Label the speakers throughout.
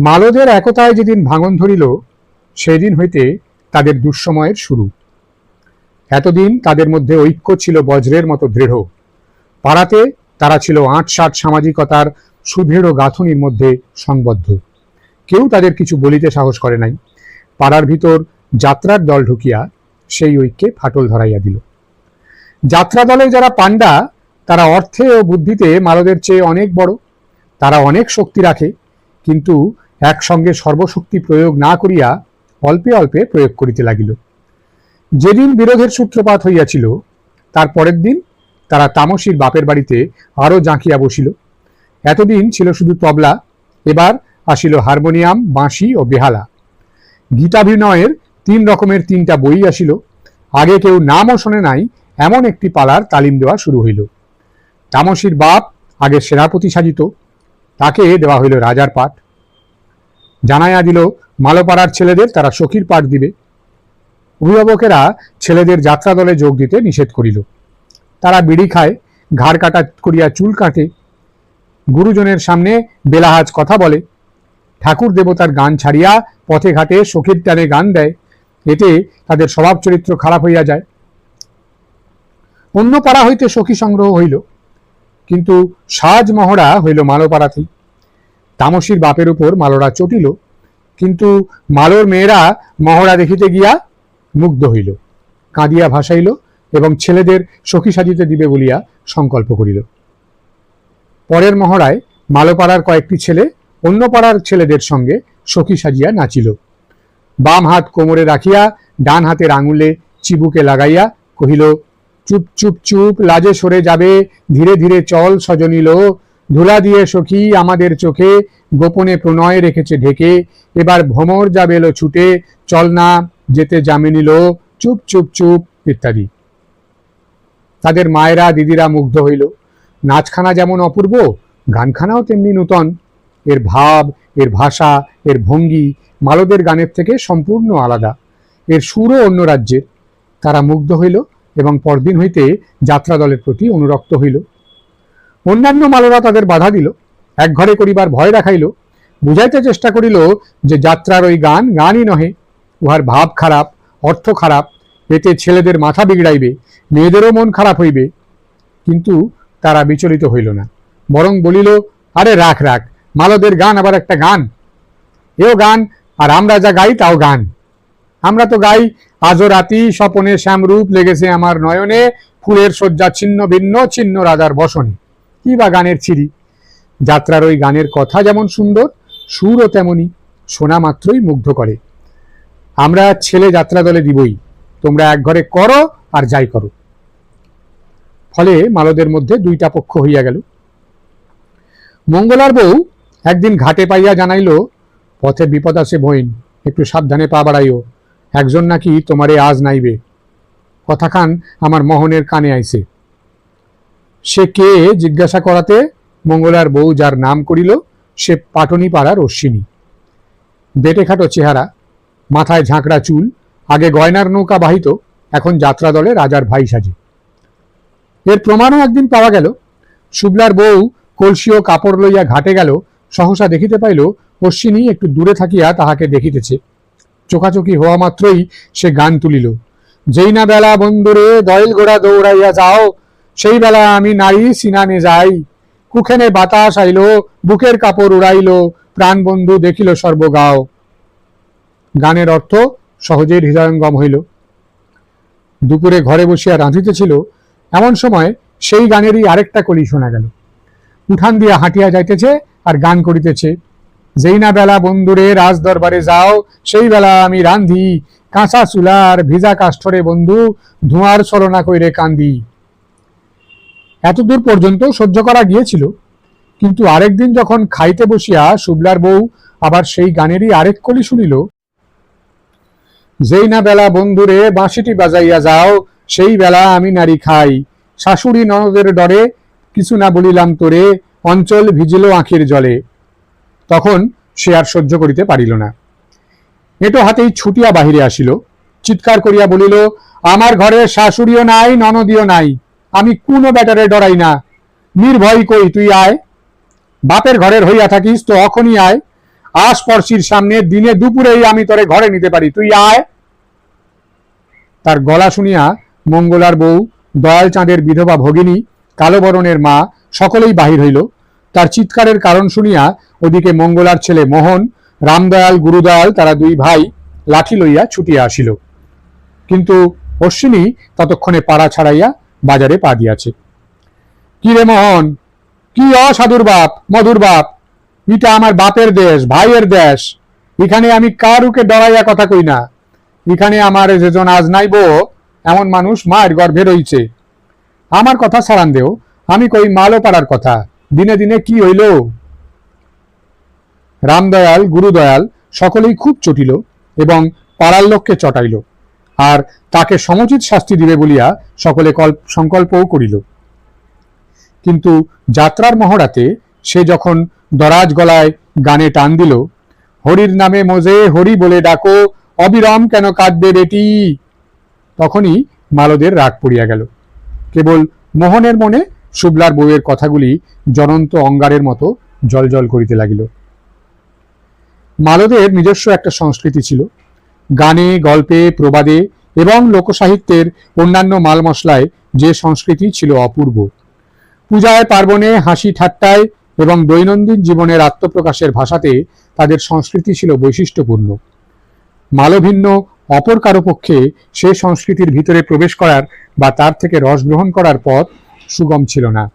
Speaker 1: মালদের একতায় যেদিন ভাঙন ধরিল সেই দিন হইতে তাদের দুঃসময়ের শুরু। এতদিন তাদের মধ্যে ঐক্য ছিল বজ্রের মতো দৃঢ়। পাড়াতে তারা ছিল আটসাট সামাজিকতার সুদৃঢ় গাঁথনির মধ্যে সংবদ্ধ। কেউ তাদের কিছু বলিতে সাহস করে নাই। পাড়ার ভিতর যাত্রার দল ঢুকিয়া সেই ঐক্যে ফাটল ধরাইয়া দিল। যাত্রা দলে যারা পাণ্ডা, তারা অর্থে ও বুদ্ধিতে মালদের চেয়ে অনেক বড়। তারা অনেক শক্তি রাখে। কিন্তু একসঙ্গে সর্বশক্তি প্রয়োগ না করিয়া অল্পে অল্পে প্রয়োগ করিতে লাগিল। যেদিন বিরোধের সূত্রপাত হইয়াছিল, তার পরের দিন তারা তামসীর বাপের বাড়িতে আরও জাঁকিয়া বসিল। এতদিন ছিল শুধু তবলা, এবার আসিল হারমোনিয়াম, বাঁশি ও বেহালা। গীতাভিনয়ের তিন রকমের তিনটা বই আসিল। আগে কেউ নামও শোনে নাই, এমন একটি পালার তালিম দেওয়া শুরু হইল। তামসীর বাপ আগে সেনাপতি সাজিত, তাকে দেওয়া হইল রাজার পাঠ। জানাইয়া দিল, মালোপাড়ার ছেলেদের তারা সখীর পাঠ দিবে। অভিভাবকেরা ছেলেদের যাত্রা দলে যোগ দিতে নিষেধ করিল। তারা বিড়ি খায়, ঘাড় কাটা করিয়া চুল কাটে। গুরুজনের সামনে বেলাহাজ কথা বলে। ঠাকুর দেবতার গান ছাড়িয়া পথে ঘাটে সখীর টানে গান দেয়। এতে তাদের স্বভাব চরিত্র খারাপ হইয়া যায়। অন্য পাড়া হইতে সখী সংগ্রহ হইল। কিন্তু সাজ মহড়া হইল মালোপাড়াতেই। তামসীর বাপের উপর মালোরা চটিল, কিন্তু মালোর মেয়েরা মহড়া দেখিতে গিয়া মুগ্ধ হইল, কাঁদিয়া ভাসাইল এবং ছেলেদের সখী সাজিতে দিবে বলিয়া সংকল্প করিল। পরের মহড়ায় মালোপাড়ার কয়েকটি ছেলে অন্য পাড়ার ছেলেদের সঙ্গে সখী সাজিয়া নাচিল। বাম হাত কোমরে রাখিয়া ডান হাতের আঙুলে চিবুকে লাগাইয়া কহিল, চুপ চুপ চুপ, লাজে সরে যাবে, ধীরে ধীরে চল সজনিল ধুলা দিয়ে সখী আমাদের চোখে, গোপনে প্রণয় রেখেছে ঢেকে। এবার ভ্রমর যাবে এলো ছুটে, চল না, যেতে জামে নিল, চুপ চুপ চুপ, ইত্যাদি। তাদের মায়েরা, দিদিরা মুগ্ধ হইল। নাচখানা যেমন অপূর্ব, গানখানাও তেমনি নূতন। এর ভাব, এর ভাষা, এর ভঙ্গি মালদের গানের থেকে সম্পূর্ণ আলাদা। এর সুরও অন্য রাজ্যের। তারা মুগ্ধ হইল এবং পরদিন হইতে যাত্রা দলের প্রতি অনুরক্ত হইল। অন্যান্য মালরা তাদের বাধা দিল। এক ঘরে করিবার ভয় দেখাইল। বুঝাইতে চেষ্টা করিল যে যাত্রার ওই গান গানই নহে। উহার ভাব খারাপ, অর্থ খারাপ। এতে ছেলেদের মাথা বিগড়াইবে, মেয়েদেরও মন খারাপ হইবে। কিন্তু তারা বিচলিত হইল না। বরং বলিল, আরে রাখ রাখ, মালদের গান আবার একটা গান। এও গান, আর আমরা যা গাই তাও গান। আমরা তো গাই, আজও রাতি স্বপনে শ্যামরূপ লেগেছে আমার নয়নে। ফুলের শয্যা ছিন্ন ভিন্ন, ছিন্ন রাজার বসনে। কি বা গানের ছিরি? যাত্রার ওই গানের কথা যেমন সুন্দর, সুরও তেমনি শোনা মাত্রই মুগ্ধ করে। আমরা ছেলে যাত্রা দলে দিবই। তোমরা এক ঘরে করো আর যাই করো। ফলে মালদের মধ্যে দুইটা পক্ষ হইয়া গেল। মঙ্গলার বউ একদিন ঘাটে পাইয়া জানাইল, পথে বিপদ আছে বইন, একটু সাবধানে পা বাড়াইও। একজন নাকি তোমারে আজ নাইবে। কথাখান আমার মোহনের কানে আইছে। সে কে জিজ্ঞাসা করাতে মঙ্গলার বউ যার নাম করিল, সে পাটনি পাড়ার অশ্বিনী বেটে খাটো চেহারা, মাথায় ঝাঁকড়া চুল, আগে গয়নার নৌকা বাহিত, এখন যাত্রা দলে রাজার ভাই সাজে। এর প্রমাণও একদিন পাওয়া গেল। শুক্লার বউ কলসি ও কাপড় লইয়া ঘাটে গেল, সহসা দেখিতে পাইল অশ্বিনী একটু দূরে থাকিয়া তাহাকে দেখিতেছে। চোখাচোখি হওয়া মাত্রই সে গান তুলিল। যেই না বেলা বন্ধুরে দয়েল গোড়া দৌড়াইয়া যাও সেই বেলা আমি নারী সিনানে যাই। কুখেনে বাতাস আইল, বুকের কাপড় উড়াইল প্রাণবন্ধু দেখিল সর্বগাও। গানের অর্থ সহজেই হৃদয়ঙ্গম হইল। দুপুরে ঘরে বসিয়া রাঁধিতেছিল, এমন সময় সেই গানেরই আরেকটা কলি শোনা গেল। উঠান দিয়া হাঁটিয়া যাইতেছে আর গান করিতেছে। যেই না বেলা বন্ধুরে রাজ দরবারে যাও, সেই বেলা আমি রান্ধি কাঁচা চুলার ভিজা কাষ্ঠরে বন্ধু, ধোঁয়ার ছলনা কইরে কান্দি। এতদূর পর্যন্ত সহ্য করা গিয়েছিল। কিন্তু আরেকদিন যখন খাইতে বসিয়া শুভলার বউ আবার সেই গানেরই আরেক কলি শুনিল, যেই না বেলা বন্ধুরে বাঁশিটি বাজাইয়া যাও, সেই বেলা আমি নারী খাই। শাশুড়ি ননদের ডরে কিছু না বলিলাম তোরে, অঞ্চল ভিজিল আঁখির জলে তখন সে আর সহ্য করিতে পারিল না। এটো হাতেই ছুটিয়া বাহিরে আসিল। চিৎকার করিয়া বলিল, আমার ঘরে শাশুড়িও নাই, ননদিও নাই। আমি কোনো ব্যাটারে ডরাই না। নির্ভয় কই তুই আয়। বাপের ঘরের হইয়া থাকিস তো অখনই আয়। আশপর্শীর সামনে, দিনে দুপুরেই আমি তোরে ঘরে নিতে পারি। তুই আয়। তার গলা শুনিয়া মঙ্গলার বউ, দয়াল চাঁদের বিধবা ভগিনী কালোবরণের মা সকলেই বাহির হইল। তার চিৎকারের কারণ শুনিয়া ওদিকে মঙ্গলার ছেলে মোহন, রামদয়াল, গুরুদয়াল তারা দুই ভাই লাঠি লইয়া ছুটিয়া আসিল। কিন্তু অশ্বিনী ততক্ষণে পাড়া ছাড়াইয়া বাজারে পা দিয়াছে। কি রে মোহন? কি অসাধুর বাপ, মধুর বাপ? এটা আমার বাপের দেশ, ভাইয়ের দেশ। এখানে আমি কারুকে ডরাইয়া কথা কই না। এখানে আমার যেজন আজ নাইব এমন মানুষ মায়ের গর্ভে রইছে। আমার কথা সারান দেও, আমি কই মালো পাড়ার কথা। দিনে দিনে কি হইল? রামদয়াল, গুরুদয়াল সকলেই খুব চটিল এবং পাড়ার লোককে চটাইল। আর তাকে সমুচিত শাস্তি দিবে বলিয়া সকলে কল্প সংকল্পও করিল। কিন্তু যাত্রার মহড়াতে সে যখন দরাজ গলায় গানে টান দিল, হরির নামে মোজে হরি বলে ডাকো, অবিরাম কেন কাঁদবে বেটি? তখনই মালদের রাগ পড়িয়া গেল। কেবল মোহনের মনে শুভলার বউয়ের কথাগুলি জ্বলন্ত অঙ্গারের মতো জলজল করিতে লাগিল। মালদের নিজস্ব একটা সংস্কৃতি ছিল। গানে, গল্পে, প্রবাদে এবং লোকসাহিত্যের অন্যান্য মাল মশলায় যে সংস্কৃতি ছিল অপূর্ব। পূজায়, পার্বণে, হাসি ঠাট্টায় এবং দৈনন্দিন জীবনের আত্মপ্রকাশের ভাষাতে তাদের সংস্কৃতি ছিল বৈশিষ্ট্যপূর্ণ। মালভিন্ন, অপর কারও পক্ষে সে সংস্কৃতির ভিতরে প্রবেশ করার বা তার থেকে রস গ্রহণ করার পথ সুগম ছিল না।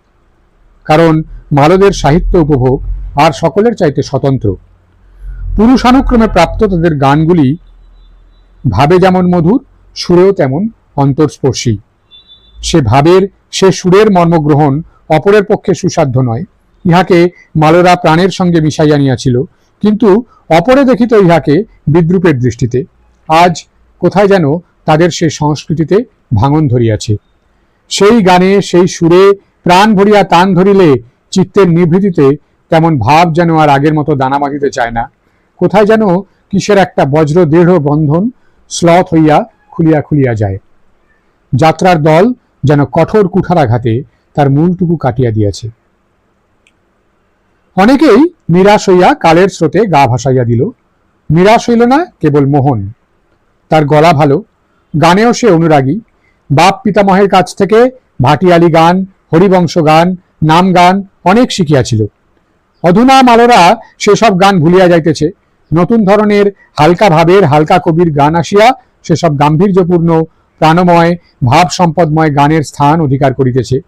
Speaker 1: কারণ মালদের সাহিত্য উপভোগ আর সকলের চাইতে স্বতন্ত্র। পুরুষানুক্রমে প্রাপ্ত তাদের গানগুলি ভাবে যেমন মধুর, সুরেও তেমন অন্তর্স্পর্শী। সে ভাবের, সে সুরের মর্মগ্রহণ অপরের পক্ষে সুসাধ্য নয়। ইহাকে মালোরা প্রাণের সঙ্গে মিশাইয়া নিয়াছিল কিন্তু অপরে দেখিত ইহাকে বিদ্রুপের দৃষ্টিতে। আজ কোথায় যেন তাদের সে সংস্কৃতিতে ভাঙন ধরিয়াছে। সেই গানে, সেই সুরে প্রাণ ভরিয়া তান ধরিলে চিত্তের নিভৃতিতে তেমন ভাব যেন আর আগের মতো দানা বাঁধিতে চায় না। কোথায় যেন কিসের একটা বজ্র দৃঢ় বন্ধন স্লথ হইয়া খুলিয়া খুলিয়া যায়। যাত্রার দল যেন কঠোর কুঠারাঘাতে তার মূলটুকু কাটিয়া দিয়াছে। অনেকেই নিরাশ হইয়া কালের স্রোতে গা ভাসাইয়া দিল। নিরাশ হইল না কেবল মোহন। তার গলা ভালো, গানেও সে অনুরাগী। বাপ পিতামহের কাছ থেকে ভাটিয়ালি গান, হরিবংশ গান, নাম গান অনেক শিখিয়াছিল। অধুনা মালরা সেসব গান ভুলিয়া যাইতেছে। নতুন ধরনের হালকা ভাবের, হালকা কবির গান আসিয়া সেসব গাম্ভীর্যপূর্ণ, প্রাণময় ভাব সম্পদময় গানের স্থান অধিকার করিতেছে।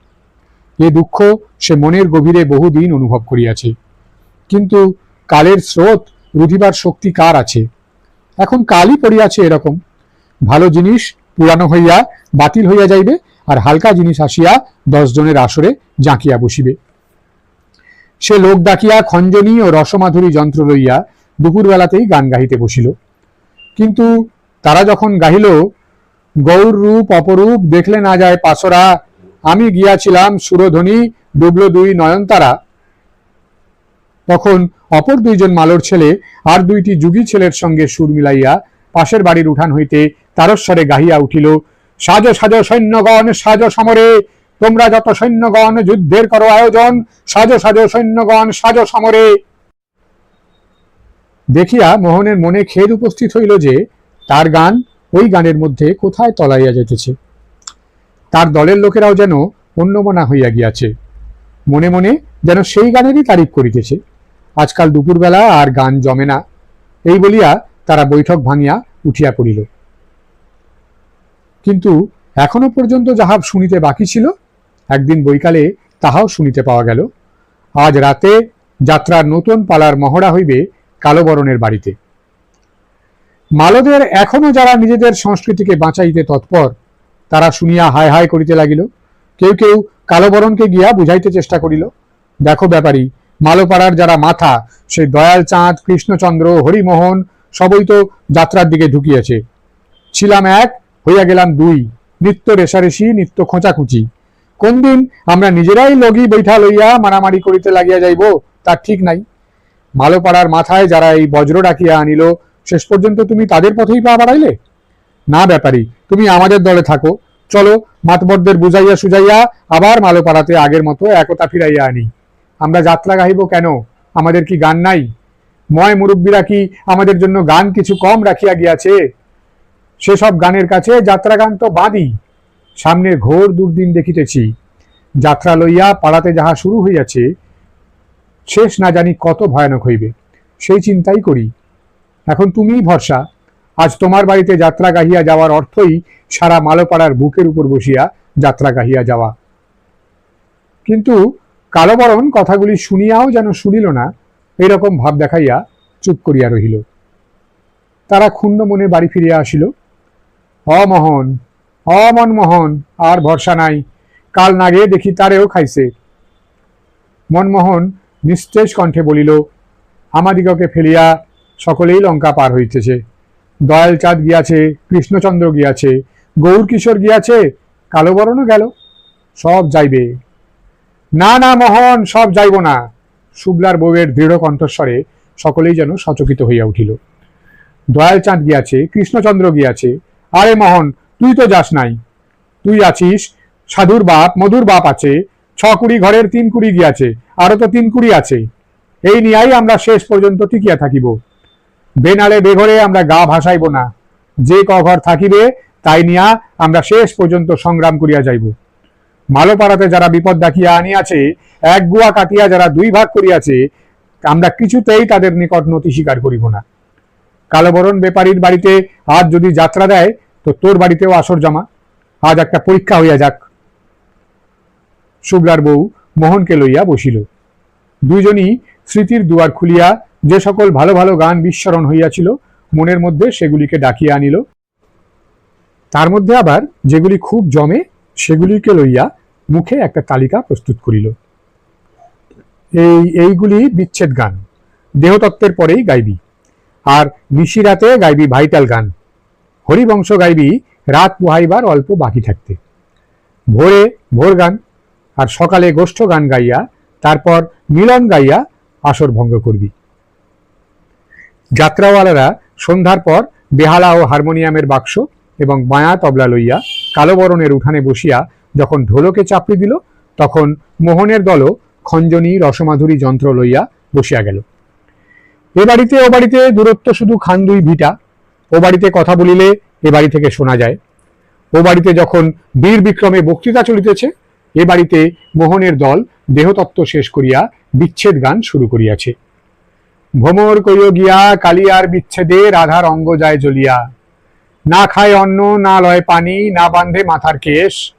Speaker 1: এ দুঃখ সে মনের গভীরে বহুদিন অনুভব করিয়াছে। কিন্তু কালের স্রোত রুধিবার শক্তি কার আছে? এখন কালই পড়িয়াছে এরকম। ভালো জিনিস পুরানো হইয়া বাতিল হইয়া যাইবে আর হালকা জিনিস আসিয়া দশ জনের আসরে জাঁকিয়া বসিবে। সে লোক ডাকিয়া খঞ্জনী ও রসমাধুরী যন্ত্র লইয়া দুপুরবেলাতেই গান গাহিতে বসিল। কিন্তু তারা যখন গাহিল, গৌর রূপ অপরূপ দেখলে না যায় পাশরা আমি গিয়াছিলাম সুরধ্বনি ডুবল দুই নয়নতারা। তখন অপর দুইজন মালর ছেলে আর দুইটি যুগী ছেলের সঙ্গে সুর মিলাইয়া পাশের বাড়ির উঠান হইতে তারস্বরে গাহিয়া উঠিল, সাজ সাজ সৈন্যগণ, সাজ সমরে, তোমরা যত সৈন্যগণ যুদ্ধের করো আয়োজন, সাজ সাজ সৈন্যগণ, সাজ সমরে। দেখিয়া মোহনের মনে খেদ উপস্থিত হইল যে, তার গান ওই গানের মধ্যে কোথায় তলাইয়া যাইতেছে। তার দলের লোকেরাও যেন অন্যমনা হইয়া গিয়াছে। মনে মনে যেন সেই গানেরই তারিফ করিতেছে। আজকাল দুপুরবেলা আর গান জমে না। এই বলিয়া তারা বৈঠক ভাঙিয়া উঠিয়া পড়িল। কিন্তু এখনও পর্যন্ত যাহা শুনিতে বাকি ছিল, একদিন বৈকালে তাহাও শুনিতে পাওয়া গেল। আজ রাতে যাত্রার নতুন পালার মহড়া হইবে কালোবরণের বাড়িতে। মালদের এখনও যারা নিজেদের সংস্কৃতিকে বাঁচাইতে তৎপর, তারা শুনিয়া হায় হায় করিতে লাগিল। কেউ কেউ কালোবরণকে গিয়া বুঝাইতে চেষ্টা করিল। দেখো ব্যাপারী, মালোপাড়ার যারা মাথা সেই দয়াল চাঁদ, কৃষ্ণচন্দ্র, হরিমোহন, সবই তো যাত্রার দিকে ঢুকিয়েছে। ছিলাম এক, হইয়া গেলাম দুই, নিত্য রেশারেশি নিত্য খোঁচাখুচি। কোন দিন আমরা নিজেরাই লগি বৈঠা লইয়া মারামারি করিতে লাগিয়া যাইব তার ঠিক নাই। মালোপাড়ার মাথায় যারা এই বজ্র ডাকিয়া আনিল, শেষ পর্যন্ত তুমি তাদের পথেই পা বাড়াইলে? না ব্যাপারী, তুমি আমাদের দলে থাকো। চলো, মাতবরদের বুঝাইয়া সুজাইয়া আবার মালোপাড়াতে আগের মতো একতা ফিরাইয়া আনি। আমরা যাত্রা গাহিব কেন? আমাদের কি গান নাই? ময় মুরব্বীরা কি আমাদের জন্য গান কিছু কম রাখিয়া গিয়াছে? সেসব গানের কাছে যাত্রা গান তো বাদই সামনে ঘোর দুর্দিন দেখিতেছি। যাত্রা লইয়া পাড়াতে যাহা শুরু হইয়াছে শেষ না জানি কত ভয়ানক হইবে। সেই চিন্তাই করি। এখন তুমিই ভরসা। আজ তোমার বাড়িতে যাত্রা গাহিয়া যাওয়ার অর্থই সারা মালোপাড়ার বুকের উপর বসিয়া যাত্রা গাহিয়া যাওয়া। কিন্তু কালবরণ কথাগুলি শুনিয়াও যেন শুনিল না, এরকম ভাব দেখাইয়া চুপ করিয়া রহিল। তারা ক্ষুণ্ণ মনে বাড়ি ফিরিয়া আসিল। অমোহন, অমনমোহন, আর ভরসা নাই। কাল নাগে দেখি তারেও খাইছে। মনমোহন নিস্তেজ কণ্ঠে বলিল আমাদিগকে ফেলিয়া সকলেই লঙ্কা পার হইতেছে। দয়াল চাঁদ গিয়াছে, কৃষ্ণচন্দ্র গিয়াছে গৌর কিশোর গিয়াছে, কালোবরণও গেল, সব যাইবে। না না, মোহন, সব যাইব না। শুক্লার বউয়ের দৃঢ় কণ্ঠস্বরে সকলেই যেন সচকিত হইয়া উঠিল। দয়াল চাঁদ গিয়াছে, কৃষ্ণচন্দ্র গিয়াছে, আরে মোহন, তুই তো যাস নাই। তুই আছিস, সাধুর বাপ, মধুর বাপ আছে ছ কুড়ি ঘরের তিন কুড়ি গিয়াছে, আরও তো তিন কুড়ি আছে এই নিয়াই আমরা শেষ পর্যন্ত টিকিয়া থাকিব। বেনালে বেঘরে আমরা গা ভাসাইব না। যে ক ঘর থাকিবে, তাই নিয়া আমরা শেষ পর্যন্ত সংগ্রাম করিয়া যাইব। মালোপাড়াতে যারা বিপদ ডাকিয়া আনিয়াছে, এক গুয়া কাটিয়া যারা দুই ভাগ করিয়াছে, আমরা কিছুতেই তাদের নিকট নতি স্বীকার করিব না। কালোবরণ বেপারীর বাড়িতে আজ যদি যাত্রা দেয়, তো তোর বাড়িতেও আসর জমা। আজ একটা পরীক্ষা হইয়া যাক। শুক্লার বউ মোহনকে লইয়া বসিল। দুইজনই স্মৃতির দুয়ার খুলিয়া যে সকল ভালো ভালো গান বিস্মরণ হইয়াছিল, মনের মধ্যে সেগুলিকে ডাকিয়া আনিল। তার মধ্যে আবার যেগুলি খুব জমে, সেগুলিকে লইয়া মুখে একটা তালিকা প্রস্তুত করিল। এই, এইগুলি বিচ্ছেদ গান। দেহতত্ত্বের পরেই গাইবি। আর নিশিরাতে গাইবি ভাইটাল গান। হরিবংশ গাইবি রাত পোহাইবার অল্প বাকি থাকতে। ভোরে ভোর গান। আর সকালে গোষ্ঠ গান গাইয়া, তারপর মিলন গাইয়া আসর ভঙ্গ করবি। যাত্রাওয়ালারা সন্ধ্যার পর বেহালা ও হারমোনিয়ামের বাক্স এবং মায়া তবলা লইয়া কালোবরণের উঠানে বসিয়া যখন ঢোলকে চাপড়ি দিল, তখন মোহনের দলও খঞ্জনী, রসমাধুরী যন্ত্র লইয়া বসিয়া গেল। এ বাড়িতে ও বাড়িতে দূরত্ব শুধু খান দুই ভিটা। ও বাড়িতে কথা বলিলে এ বাড়ি থেকে শোনা যায়। ও বাড়িতে যখন বীর বিক্রমে বক্তৃতা চলিতেছে এ বাড়িতে মোহনের দল দেহতত্ত্ব শেষ করিয়া বিচ্ছেদ গান শুরু করিয়াছে। ভ্রমর কইয় গিয়া কালিয়ার বিচ্ছেদে রাধার অঙ্গ যায় জ্বলিয়া। না খায় অন্ন, না লয় পানি, না বান্ধে মাথার কেশ।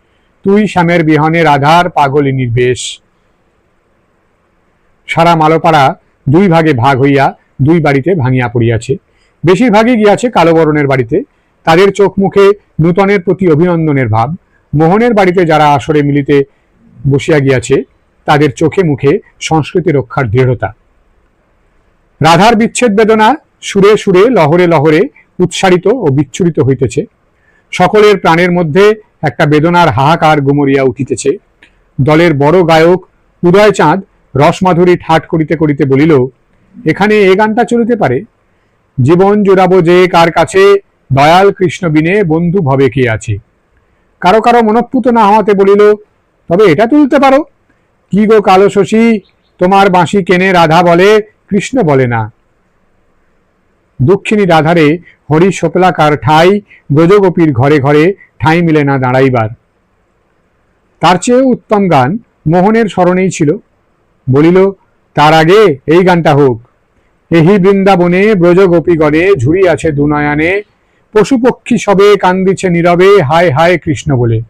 Speaker 1: তুই শ্যামের বিহনে রাধার পাগলি নির্বেশ। সারা মালোপাড়া দুই ভাগে ভাগ হইয়া দুই বাড়িতে ভাঙিয়া পড়িয়াছে। বেশিরভাগই গিয়াছে কালোবরণের বাড়িতে। তাদের চোখ মুখে নূতনের প্রতি অভিনন্দনের ভাব। মোহনের বাড়িতে যারা আসরে মিলিতে বসিয়া গিয়াছে, তাদের চোখে মুখে সংস্কৃতি রক্ষার দৃঢ়তা। রাধার বিচ্ছেদ বেদনা সুরে সুরে, লহরে লহরে উৎসারিত ও বিচ্ছুরিত হইতেছে। সকলের প্রাণের মধ্যে একটা বেদনার হাহাকার গুমরিয়া উঠিতেছে। দলের বড় গায়ক উদয় চাঁদ রসমাধুরী ঠাট করিতে করিতে বলিল, এখানে এ গানটা চলিতে পারে? জীবন জোড়াবো যে কার কাছে, দয়াল কৃষ্ণ বিনে বন্ধু ভবে কে আছে? কারও কারও মনঃপুত না হওয়াতে বলিল, তবে এটা তুলতে পারো। কি গো কালো শশী, তোমার বাঁশি কেনে রাধা বলে, কৃষ্ণ বলে না? দক্ষিণী রাধারে হরি সোপলাকার ঠাই, ব্রজগোপীর ঘরে ঘরে ঠাঁই মিলে না দাঁড়াইবার। তার চেয়েও উত্তম গান মোহনের স্মরণেই ছিল। বলিল, তার আগে এই গানটা হোক। এহি বৃন্দাবনে ব্রজগোপীগণে ঝুড়ি আছে দুনয়ানে পশু পক্ষী সবে কান্দিছে নীরবে, হায় হায় কৃষ্ণ বলে।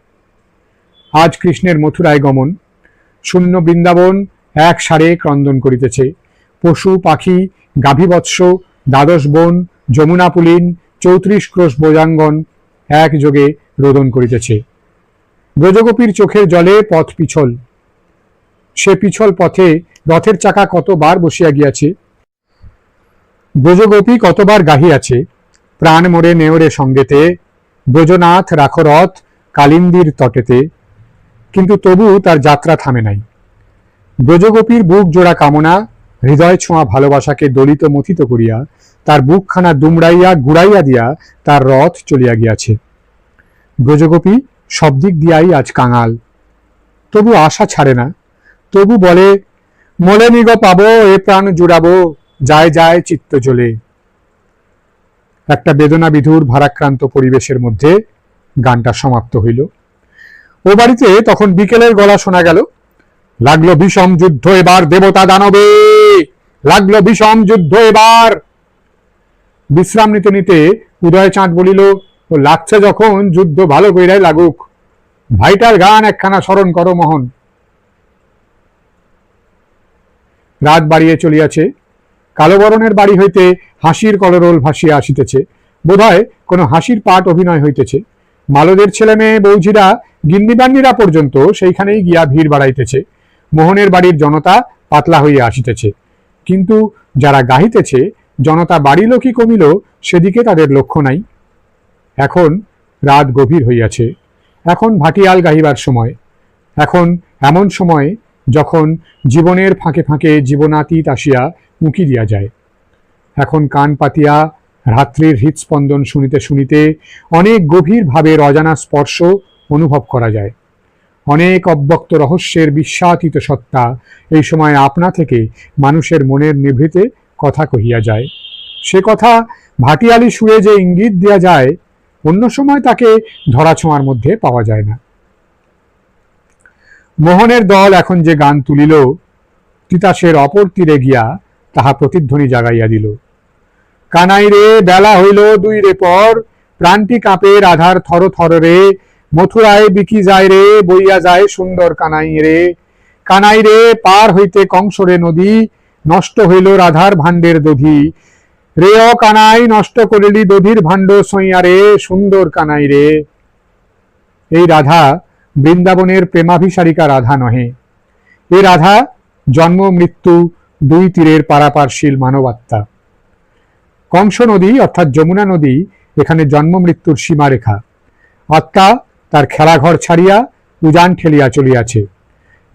Speaker 1: আজ কৃষ্ণের মথুরায় গমন। শূন্য বৃন্দাবন এক সারে ক্রন্দন করিতেছে। পশু, পাখি, গাভীবৎস, দ্বাদশ বন, যমুনা পুলিন, চৌত্রিশ ক্রোশ বোজাঙ্গন একযোগে রোদন করিতেছে। ব্রজগোপীর চোখের জলে পথ পিছল। সে পিছল পথে রথের চাকা কতবার বসিয়া গিয়াছে? ব্রজগোপী কতবার গাহিয়াছে? প্রাণ মোরে নেওরে সঙ্গেতে, ব্রজনাথ রাখো রথ কালিন্দির তটেতে। কিন্তু তবু তার যাত্রা থামে নাই। ব্রজগোপীর বুক জোড়া কামনা, হৃদয় ছোঁয়া ভালোবাসাকে দলিত মথিত করিয়া, তার বুকখানা দুমড়াইয়া গুড়াইয়া দিয়া তার রথ চলিয়া গিয়াছে। ব্রজগোপী সব দিক দিয়াই আজ কাঙাল। তবু আশা ছাড়ে না। তবু বলে, মলে নিগ পাবো, এ প্রাণ জুড়াবো, যায় যায় চিত্ত জ্বলে। একটা বেদনা বিধুর ভারাক্রান্ত পরিবেশের মধ্যে গানটা সমাপ্ত হইল। ও বাড়িতে তখন বিকেলের গলা শোনা গেল, লাগল বিষম যুদ্ধ এবার দেবতা দানবে, লাগল বিষম যুদ্ধ এবার। বিশ্রাম নিতে নিতে উদয় চাঁদ বলিল, ও লাগছে যখন, যুদ্ধ ভালো কইরাই লাগুক। ভাইটার গান একখানা স্মরণ করো মোহন। রাত বাড়িয়ে চলিয়াছে কালোবরণের বাড়ি হইতে হাসির কলরোল ভাসিয়া আসিতেছে। বোধহয় কোনো হাসির পাঠ অভিনয় হইতেছে। মালদের ছেলে মেয়ে বৌঝিরা, গিন্নিবান্নিরা পর্যন্ত সেইখানেই গিয়া ভিড় বাড়াইতেছে। মোহনের বাড়ির জনতা পাতলা হইয়া আসিতেছে। কিন্তু যারা গাহিতেছে, জনতা বাড়িল কি কমিল, সেদিকে তাদের লক্ষ্য নাই। এখন রাত গভীর হইয়াছে। এখন ভাটিয়াল গাহিবার সময়। এখন এমন সময় যখন জীবনের ফাঁকে ফাঁকে জীবনাতীত আসিয়া উঁকি দিয়া যায়। এখন কান পাতিয়া রাত্রির হৃৎস্পন্দন শুনিতে শুনিতে অনেক গভীর ভাবের অজানা স্পর্শ অনুভব করা যায়। অনেক অব্যক্ত রহস্যের বিশ্বাতীত সত্তা এই সময় আপনা থেকে মানুষের মনের নিভৃতে কথা কহিয়া যায়। সে কথা ভাটিয়ালি শুয়ে যে ইঙ্গিত দেওয়া যায়, অন্য সময় তাকে ধরাছোঁয়ার মধ্যে পাওয়া যায় না। মোহনের দল এখন যে গান তুলিল, তিতাসের অপর তীরে গিয়া তাহা প্রতিধ্বনি জাগাইয়া দিল। কানাই রে বেলা হইল দুই রে পর, প্রাণটি কাঁপে রাধার থর থর রে মথুরায় বিকি যায় রে, বইয়া যায় সুন্দর কানাই রে কানাই রে পার হইতে কংসরে নদী, নষ্ট হইল রাধার ভাণ্ডের দধি। রে অ কানাই, নষ্ট করিলি দধির ভাণ্ড সইয়া রে সুন্দর কানাই রে এই রাধা বৃন্দাবনের প্রেমাভিসারিকা রাধা নহে। এ রাধা জন্ম, মৃত্যু দুই তীরের পারাপারশীল মানবাত্মা। কংস নদী অর্থাৎ যমুনা নদী এখানে জন্ম মৃত্যুর সীমারেখা। আত্মা তার খেলাঘর ছাড়িয়া উজান ঠেলিয়া চলিয়াছে।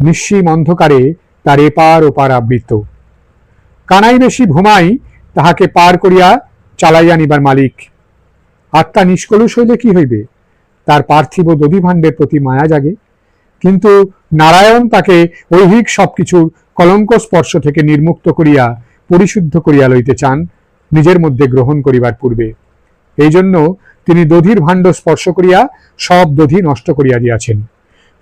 Speaker 1: নিঃসীম অন্ধকারে তার এপার ওপার আবৃত। কানাই বেশি ঘুমাই তাহাকে পার করিয়া চালাইয়া নিবার মালিক। আত্মা নিষ্কলুষ হইলে কি হইবে? তার পার্থিব দধিভাণ্ডের প্রতি মায়া জাগে। কিন্তু নারায়ণ তাকে ঐহিক সবকিছুর কলঙ্ক স্পর্শ থেকে নির্মুক্ত করিয়া পরিশুদ্ধ করিয়া লইতে চান, নিজের মধ্যে গ্রহণ করিবার পূর্বে। এই জন্য তিনি দধির ভাণ্ড স্পর্শ করিয়া সব দধি নষ্ট করিয়া দিয়াছেন।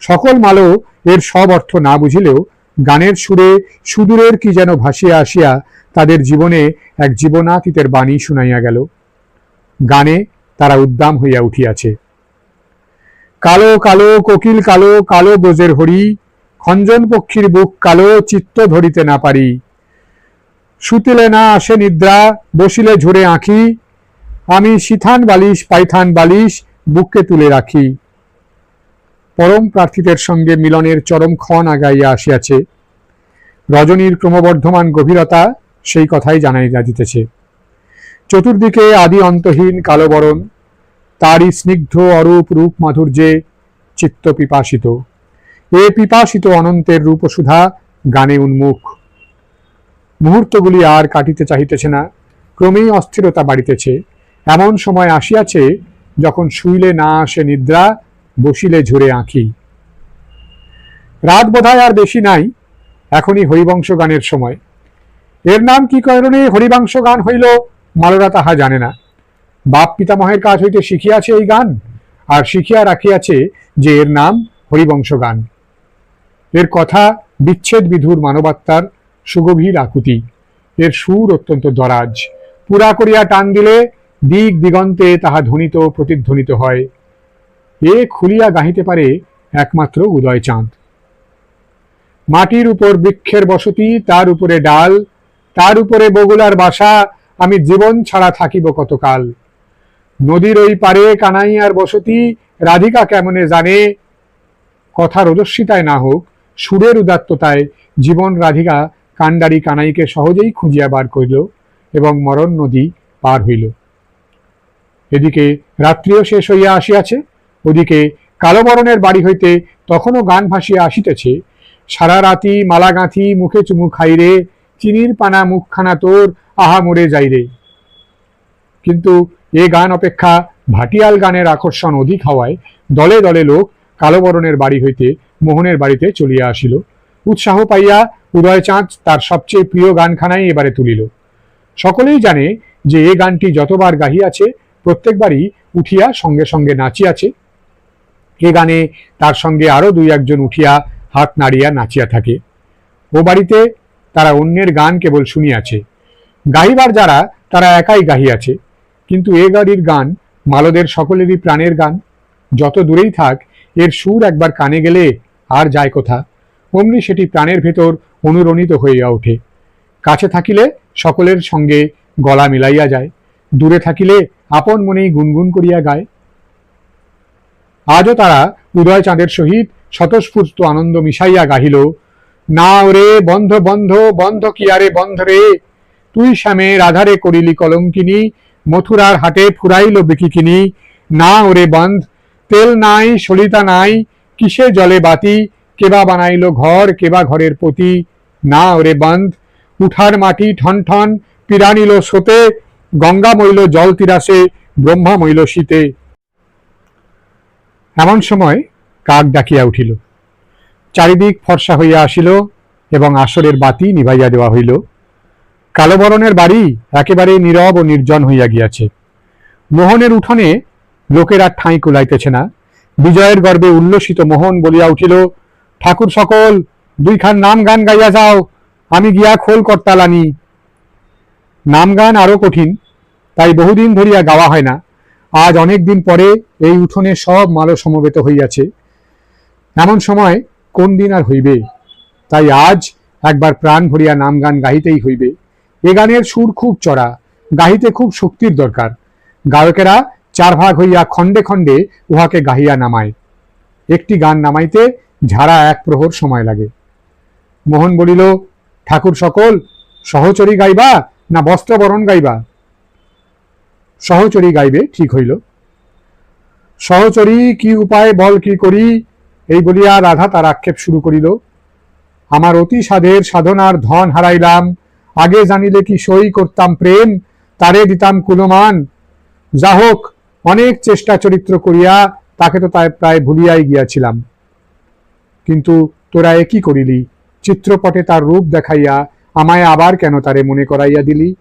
Speaker 1: সকল মালো এর সব অর্থ না বুঝিলেও গানের সুরে সুদূরের কি যেন ভাসিয়া আসিয়া তাদের জীবনে এক জীবনাতীতের বাণী শুনাইয়া গেল। গানে তারা উদ্দাম হইয়া উঠিয়াছে। কালো কালো, কোকিল, কালো কালো ব্রজের হরি খঞ্জন পক্ষীর বুক কালো, চিত্ত ধরিতে না পারি। সুতিলে না আসে নিদ্রা, বসিলে ঝরে আঁখি। আমি সিথান বালিশ, পাইথান বালিশ বুককে তুলে রাখি। পরম প্রার্থীদের সঙ্গে মিলনের চরম ক্ষণ আগাইয়া আসিয়াছে। রজনীর ক্রমবর্ধমান গভীরতা সেই কথাই জানাইয়া দিতেছে চতুর্দিকে আদি অন্তহীন কালোবরণ, তারই স্নিগ্ধ অরূপ রূপ মাধুর্যে চিত্ত পিপাসিত এ পিপাসিত অনন্তের রূপসুধা গানে উন্মুখ। মুহূর্তগুলি আর কাটিতে চাহিতেছে না, ক্রমেই অস্থিরতা বাড়িতেছে। এমন সময় আসিয়াছে, যখন শুইলে না আসে নিদ্রা, বসিলে ঝরে আঁকি রাত বোধহয় আর বেশি নাই, এখনই হরিবংশ গানের সময়। এর নাম কি কারণে হরিবংশ গান হইল, মালরা তাহা জানে না। বাপ পিতামহের কাজ হইতে শিখিয়াছে এই গান, আর শিখিয়া রাখিয়াছে যে এর নাম হরিবংশ গান। এর কথা বিচ্ছেদ বিধুর মানবাত্মার সুগভীর আকুতি। এর সুর অত্যন্ত দরাজ। পুরা করিয়া টান দিলে দিক দিগন্তে তাহা ধ্বনিত প্রতিধ্বনিত হয়। এ খুলিয়া গাহিতে পারে একমাত্র উদয় চাঁদ। মাটির উপর বৃক্ষের বসতি, তার উপরে ডাল, তার উপরে বগুলার বাসা, আমি জীবন ছাড়া থাকিব কতকাল? নদীর ওই পারে কানাইয়ার বসতি, রাধিকা কেমনে জানে? কথা রজস্বিতায় না হোক সুরের উদাত্ততায় জীবন রাধিকা কান্ডারি কানাইকে সহজেই খুঁজিয়া বার করিল এবং মরণ নদী পার হইল। এদিকে রাত্রিও শেষ হইয়া আসিয়াছে, ওদিকে কালোবরণের বাড়ি হইতে তখনও গান ভাসিয়া আসিতেছে, সারা রাতি মালা গাঁথি মুখে চুমু খাইরে চিনির পানা মুখখানা তোর, আহা মরে যাইরে কিন্তু এ গান অপেক্ষা ভাটিয়াল গানের আকর্ষণ অধিক হওয়ায় দলে দলে লোক কালোবরণের বাড়ি হইতে মোহনের বাড়িতে চলিয়া আসিল। উৎসাহ পাইয়া উদয়চাঁদ তার সবচেয়ে প্রিয় গানখানাই এবারে তুলিল। সকলেই জানে যে এ গানটি যতবার গাহিয়াছে প্রত্যেকবারই উঠিয়া সঙ্গে সঙ্গে নাচিয়াছে। এ গানে তার সঙ্গে আরও দুই একজন উঠিয়া হাত নাড়িয়া নাচিয়া থাকে। ও বাড়িতে তারা অন্যের গান কেবল শুনিয়াছে। গাহিবার যারা, তারা একাই গাহিয়াছে। কিন্তু এ গাড়ির গান মালদের সকলেরই প্রাণের গান। যত দূরেই থাক, এর সুর একবার কানে গেলে আর যায় কোথা? অমনি সেটি প্রাণের ভেতর অনুরণিত হইয়া ওঠে। কাছে থাকিলে সকলের সঙ্গে গলা মিলাইয়া যায়। দূরে থাকিলে আপন মনেই গুনগুন করিয়া গায়। আজও তারা উদয় চাঁদের সহিত স্বতঃস্ফূর্ত আনন্দ মিশাইয়া গাহিল, না ওরে বন্ধ বন্ধ বন্ধ কি আরে বন্ধ রে? তুই শ্যামের রাধারে করিলি কলঙ্কিনী, মথুরার হাটে ফুরাইল বিকিকিনি। না ওরে বন্ধ, তেল নাই, সলিতা নাই কিসে জলে বাতি? কেবা বানাইল ঘর, কেবা ঘরের পতি? না ওরে বন্ধ উঠার মাটি ঠন ঠন পিরানিল সোতে গঙ্গা মইল জল তিরাসে, ব্রহ্মা মইল শীতে। এমন সময় কাক ডাকিয়া উঠিল। চারিদিক ফর্সা হইয়া আসিল এবং আসরের বাতি নিভাইয়া দেওয়া হইল। কালোবরণের বাড়ি একেবারে নীরব ও নির্জন হইয়া গিয়াছে। মোহনের উঠোনে লোকেরা ঠাঁই কুলাইতেছে না। বিজয়ের গর্বে উল্লসিত মোহন বলিয়া উঠিল, ঠাকুর সকল, দুইখান নাম গান গাইয়া যাও, আমি গিয়া খোল করতালানি নাম গান আরও কঠিন, তাই বহুদিন ধরিয়া গাওয়া হয় না। আজ অনেক দিন পরে এই উঠোনে সব মালো সমবেত হইয়াছে। এমন সময় কোন দিন আর হইবে? তাই আজ একবার প্রাণ ভরিয়া নাম গান গাহিতেই হইবে। এ গানের সুর খুব চড়া, গাহিতে খুব শক্তির দরকার। গায়কেরা চার ভাগ হইয়া খণ্ডে খণ্ডে উহাকে গাহিয়া নামায়। একটি গান নামাইতে ঝাড়া এক প্রহর সময় লাগে। মোহন বলিল, ঠাকুর সকল, সহচরী গাইবা না বস্ত্রবরণ গাইবা? সহচরী গাইবে, ঠিক হইল। সহচরী, কি উপায়, বল কি করি? এই বলিয়া রাধা তার আক্ষেপ শুরু করিল। আমার অতি সাধের সাধনার ধন হারাইলাম। আগে জানিলে কি সই করতাম প্রেম, তারে দিতাম কুলমান। যা হোক অনেক চেষ্টা চরিত্র করিয়া তাকে তো তাই প্রায় ভুলিয়াই গিয়াছিলাম। কিন্তু তোরা একই করিলি? চিত্রপটে তার রূপ দেখাইয়া আমায় আবার কেন তারে মনে করাইয়া দিলি?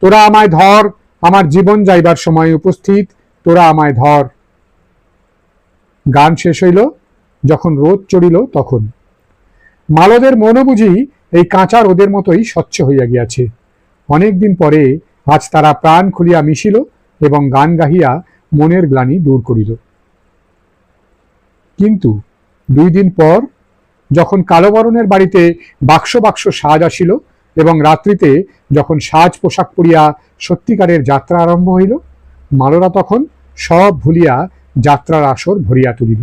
Speaker 1: তোরা আমায় ধর, আমার জীবন যাইবার সময় উপস্থিত, তোরা আমায় ধর। গান শেষ হইল, যখন রোদ চড়িল তখন। মালদের মনও বুঝি এই কাঁচা রোদের মতোই স্বচ্ছ হইয়া গিয়াছে। অনেকদিন পরে আজ তারা প্রাণ খুলিয়া মিশিল এবং গান গাহিয়া মনের গ্লানি দূর করিল। কিন্তু দুই দিন পর যখন কালোবরণের বাড়িতে বাক্স বাক্স সাজ আসিল এবং রাত্রিতে যখন সাজ পোশাক পরিয়া সত্যিকারের যাত্রা আরম্ভ হইল, মালরা তখন সব ভুলিয়া যাত্রার আসর ভরিয়া তুলিল।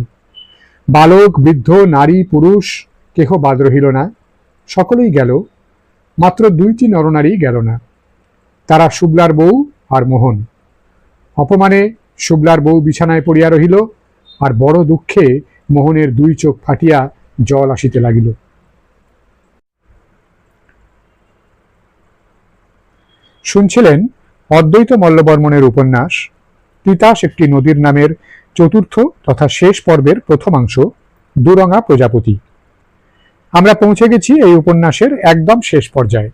Speaker 1: বালক, বৃদ্ধ, নারী, পুরুষ কেহ বাদ রহিল না, সকলেই গেল, মাত্র দুইটি নরনারী গেল না, তারা শুক্লার বউ আর মোহন। অপমানে শুক্লার বউ বিছানায় পড়িয়া রহিল, আর বড় দুঃখে মোহনের দুই চোখ ফাটিয়া জল আসিতে লাগিল। শুনছিলেন অদ্বৈত মল্লবর্মণের উপন্যাস, তিতাস একটি নদীর নামের চতুর্থ তথা শেষ পর্বের প্রথমাংশ দুরঙা প্রজাপতি। আমরা পৌঁছে গেছি এই উপন্যাসের একদম শেষ পর্যায়ে।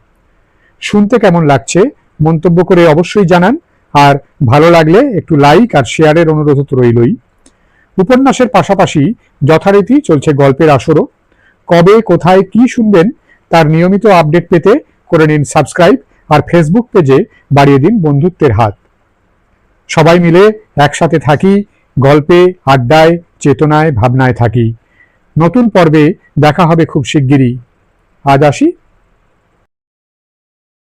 Speaker 1: শুনতে কেমন লাগছে, মন্তব্য করে অবশ্যই জানান। আর ভালো লাগলে একটু লাইক আর শেয়ারের অনুরোধ তো রইলই। উপন্যাসের পাশাপাশি যথারীতি চলছে গল্পের আসরও। কবে, কোথায়, কি শুনবেন তার নিয়মিত আপডেট পেতে করে নিন সাবস্ক্রাইব আর ফেসবুক পেজে বাড়িয়ে দিন বন্ধুত্বের হাত। সবাই মিলে একসাথে থাকি, গল্পে, আড্ডায়, চেতনায়, ভাবনায় থাকি। নতুন পর্বে দেখা হবে খুব শিগগিরই। আজ আসি